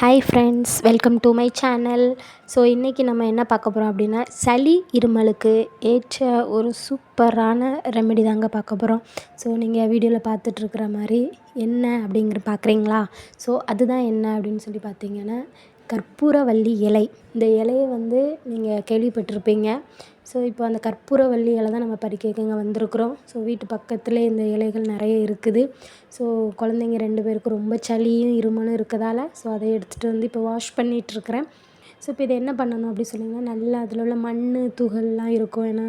Hi friends welcome to my channel so இன்றைக்கி நம்ம என்ன பார்க்க போகிறோம் அப்படின்னா சளி இருமலுக்கு ஏற்ற ஒரு சூப்பரான ரெமெடி தாங்க பார்க்க போகிறோம் ஸோ நீங்கள் வீடியோவில் பார்த்துட்ருக்குற மாதிரி என்ன அப்படிங்கிற பார்க்குறீங்களா? ஸோ அதுதான் என்ன அப்படின்னு சொல்லி பார்த்தீங்கன்னா கற்பூரவள்ளி இலை. இந்த இலையை வந்து நீங்கள் கேள்விப்பட்டிருப்பீங்க. ஸோ இப்போ அந்த கற்பூரவள்ளி இலை தான் நம்ம பறிக்க இங்கே வந்திருக்குறோம். ஸோ வீட்டு பக்கத்தில் இந்த இலைகள் நிறைய இருக்குது. ஸோ குழந்தைங்க ரெண்டு பேருக்கும் ரொம்ப சளியும் இருமலும் இருக்கதால் ஸோ அதை எடுத்துகிட்டு வந்து இப்போ வாஷ் பண்ணிகிட்ருக்குறேன் ஸோ இப்போ இதை என்ன பண்ணணும் அப்படி சொன்னிங்கன்னா நல்லா அதில் உள்ள மண் துகள்லாம் இருக்கும். ஏன்னா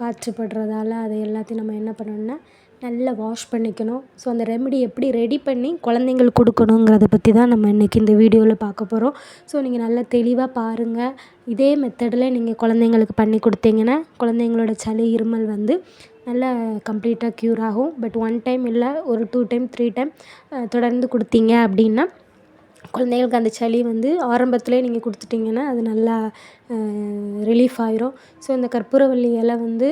காற்று படுறதால அதை எல்லாத்தையும் நம்ம என்ன பண்ணணும்னா நல்லா வாஷ் பண்ணிக்கணும். ஸோ அந்த ரெமெடி எப்படி ரெடி பண்ணி குழந்தைங்களுக்கு கொடுக்கணுங்கிறத பற்றி தான் நம்ம இன்றைக்கி இந்த வீடியோவில் பார்க்க போகிறோம் ஸோ நீங்கள் நல்லா தெளிவாக பாருங்கள் இதே மெத்தடில் நீங்கள் குழந்தைங்களுக்கு பண்ணி கொடுத்தீங்கன்னா குழந்தைங்களோட சளி இருமல் வந்து நல்லா கம்ப்ளீட்டாக க்யூர் ஆகும். பட் ஒன் டைம் இல்லை ஒரு டூ டைம் த்ரீ டைம் தொடர்ந்து கொடுத்தீங்க அப்படின்னா குழந்தைங்களுக்கு அந்த சளி வந்து ஆரம்பத்திலே நீங்கள் கொடுத்துட்டிங்கன்னா அது நல்லா ரிலீஃப் ஆயிரும். ஸோ இந்த கற்பூரவள்ளி இல வந்து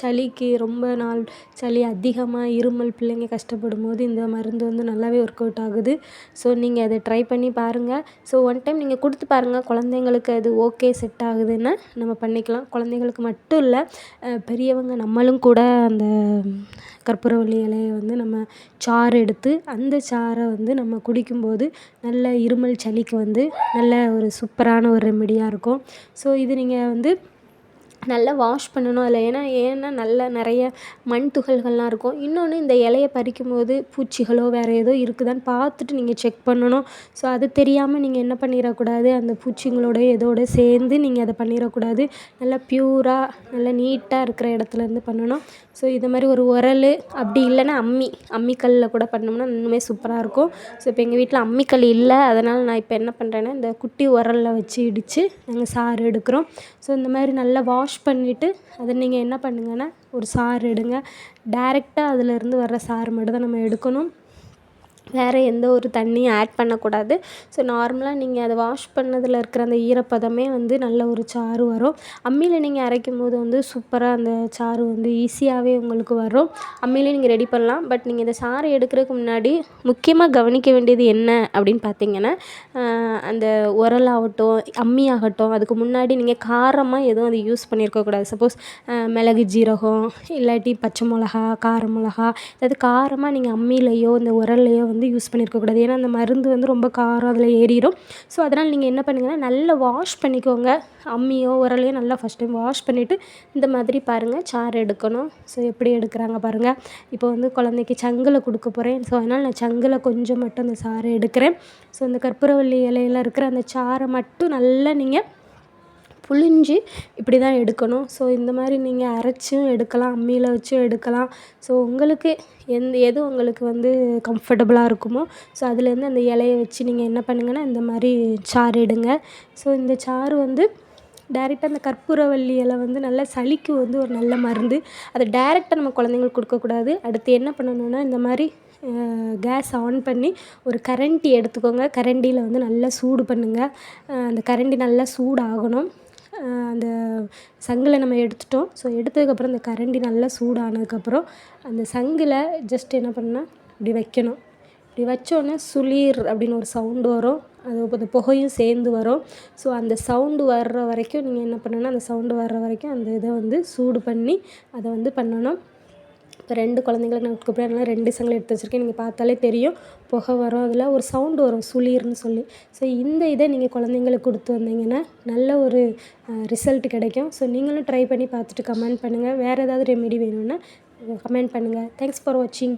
சளிக்கு ரொம்ப நாள் சளி அதிகமாக இருமல் பிள்ளைங்க கஷ்டப்படும் போது இந்த மருந்து வந்து நல்லாவே ஒர்க் அவுட் ஆகுது. ஸோ நீங்கள் அதை ட்ரை பண்ணி பாருங்கள் ஸோ ஒன் டைம் நீங்கள் கொடுத்து பாருங்கள் குழந்தைங்களுக்கு அது ஓகே செட் ஆகுதுன்னு நம்ம பண்ணிக்கலாம். குழந்தைங்களுக்கு மட்டும் இல்லை பெரியவங்க நம்மளும் கூட அந்த கற்பூரவள்ளி இலையை வந்து நம்ம சாறு எடுத்து அந்த சாறை வந்து நம்ம குடிக்கும்போது நல்ல இருமல் சளிக்கு வந்து நல்ல ஒரு சூப்பரான ஒரு ரெமெடியாக இருக்கும். ஸோ இது நீங்கள் வந்து நல்லா வாஷ் பண்ணணும். அதில் ஏன்னா ஏன்னா நல்லா நிறைய மண் துகள்கள்லாம் இருக்கும். இன்னொன்று இந்த இலைய பறிக்கும் போது பூச்சிகளோ வேறு ஏதோ இருக்குதான்னு பார்த்துட்டு நீங்கள் செக் பண்ணணும். ஸோ அது தெரியாமல் நீங்கள் என்ன பண்ணிடக்கூடாது? அந்த பூச்சிங்களோட எதோட சேர்ந்து நீங்கள் அதை பண்ணிடக்கூடாது. நல்லா ப்யூராக நல்லா நீட்டாக இருக்கிற இடத்துலேருந்து பண்ணணும். ஸோ இது மாதிரி ஒரு உரல் அப்படி இல்லைன்னா அம்மி அம்மிக்கல்லில் கூட பண்ணோம்னா இன்னுமே சூப்பராக இருக்கும். ஸோ இப்போ எங்கள் வீட்டில் அம்மிக்கல் இல்லை. அதனால் நான் இப்போ என்ன பண்ணுறேன்னா இந்த குட்டி உரலில் வச்சு இடித்து நாங்கள் சாறு எடுக்கிறோம். ஸோ இந்த மாதிரி நல்லா வாஷ் வாஷ் பண்ணிவிட்டு அதை நீங்கள் என்ன பண்ணுங்கன்னா ஒரு சாறு எடுங்க. டேரெக்டாக அதிலேருந்து வர்ற சாறு மட்டும் தான் நம்ம எடுக்கணும். வேறு எந்த ஒரு தண்ணியும் ஆட் பண்ணக்கூடாது. ஸோ நார்மலாக நீங்கள் அதை வாஷ் பண்ணதில் இருக்கிற அந்த ஈரப்பதமே வந்து நல்ல ஒரு சாறு வரும். அம்மியில் நீங்கள் அரைக்கும் போது வந்து சூப்பராக அந்த சாறு வந்து ஈஸியாகவே உங்களுக்கு வரும். அம்மியிலே நீங்கள் ரெடி பண்ணலாம். பட் நீங்கள் இந்த சாறு எடுக்கிறதுக்கு முன்னாடி முக்கியமாக கவனிக்க வேண்டியது என்ன அப்படின்னு பார்த்தீங்கன்னா அந்த உரலாகட்டும் அம்மி ஆகட்டும் அதுக்கு முன்னாடி நீங்கள் காரமாக எதுவும் அது யூஸ் பண்ணியிருக்கக்கூடாது சப்போஸ் மிளகு ஜீரகம் இல்லாட்டி பச்சை மிளகா கார மிளகா அதாவது காரமாக நீங்கள் அம்மியிலையோ இந்த உரல்லையோ வந்து வந்து யூஸ் பண்ணியிருக்கக்கூடாது ஏன்னா அந்த மருந்து வந்து ரொம்ப காரம் அதில் ஏறிடும் ஸோ அதனால் நீங்கள் என்ன பண்ணுங்கன்னா நல்லா வாஷ் பண்ணிக்கோங்க. அம்மியோ உரலையோ நல்லா ஃபஸ்ட் டைம் வாஷ் பண்ணிவிட்டு இந்த மாதிரி பாருங்கள் சாறு எடுக்கணும். ஸோ எப்படி எடுக்கிறாங்க பாருங்கள் இப்போ வந்து குழந்தைக்கு சங்கில் கொடுக்க போகிறேன் ஸோ அதனால் நான் சங்கில் கொஞ்சம் மட்டும் அந்த சாறை எடுக்கிறேன். ஸோ அந்த கற்பூரவள்ளி இலையில இருக்கிற அந்த சாறை மட்டும் நல்லா நீங்கள் புழிஞ்சு இப்படி தான் எடுக்கணும். ஸோ இந்த மாதிரி நீங்கள் அரைச்சும் எடுக்கலாம் அம்மியில் வச்சும் எடுக்கலாம். ஸோ உங்களுக்கு எந்த எது உங்களுக்கு வந்து கம்ஃபர்டபுளாக இருக்குமோ ஸோ அதுலேருந்து அந்த இலைய வச்சு நீங்கள் என்ன பண்ணுங்கன்னா இந்த மாதிரி சாறு எடுங்க. ஸோ இந்த சாறு வந்து டேரெக்டாக அந்த கற்பூரவள்ளி இலை வந்து நல்லா சளிக்கு வந்து ஒரு நல்ல மருந்து. அதை டேரெக்டாக நம்ம குழந்தைங்களுக்கு கொடுக்கக்கூடாது. அடுத்து என்ன பண்ணணுன்னா இந்த மாதிரி கேஸ் ஆன் பண்ணி ஒரு கரண்டி எடுத்துக்கோங்க. கரண்டியில் வந்து நல்லா சூடு பண்ணுங்கள் அந்த கரண்டி நல்லா சூடாகணும். அந்த சங்கில் நம்ம எடுத்துட்டோம். ஸோ எடுத்ததுக்கப்புறம் அந்த கரண்டி நல்லா சூடானதுக்கப்புறம் அந்த சங்கில் ஜஸ்ட் என்ன பண்ணால் இப்படி வைக்கணும். இப்படி வச்சோடனே சுளீர் அப்படின்னு ஒரு சவுண்டு வரும். அது அந்த புகையும் சேர்ந்து வரும். ஸோ அந்த சவுண்டு வர்ற வரைக்கும் நீங்கள் என்ன பண்ணணும்னா அந்த சவுண்டு வர்ற வரைக்கும் அந்த இதை வந்து சூடு பண்ணி அதை வந்து பண்ணணும். இப்போ ரெண்டு குழந்தைங்களுக்கு நான் கூப்பிட்றதுனால ரெண்டு சங்கிலி எடுத்து வச்சுருக்கேன். நீங்கள் பார்த்தாலே தெரியும். புகை வரும் அதில் ஒரு சவுண்டு வரும் சுளீர்னு சொல்லி. ஸோ இந்த இதை நீங்கள் குழந்தைங்களுக்கு கொடுத்து வந்தீங்கன்னா நல்ல ஒரு ரிசல்ட் கிடைக்கும். ஸோ நீங்களும் ட்ரை பண்ணி பார்த்துட்டு கமெண்ட் பண்ணுங்கள் வேறு ஏதாவது ரெமெடி வேணும்னா கமெண்ட் பண்ணுங்கள் தேங்க்ஸ் ஃபார் வாட்சிங்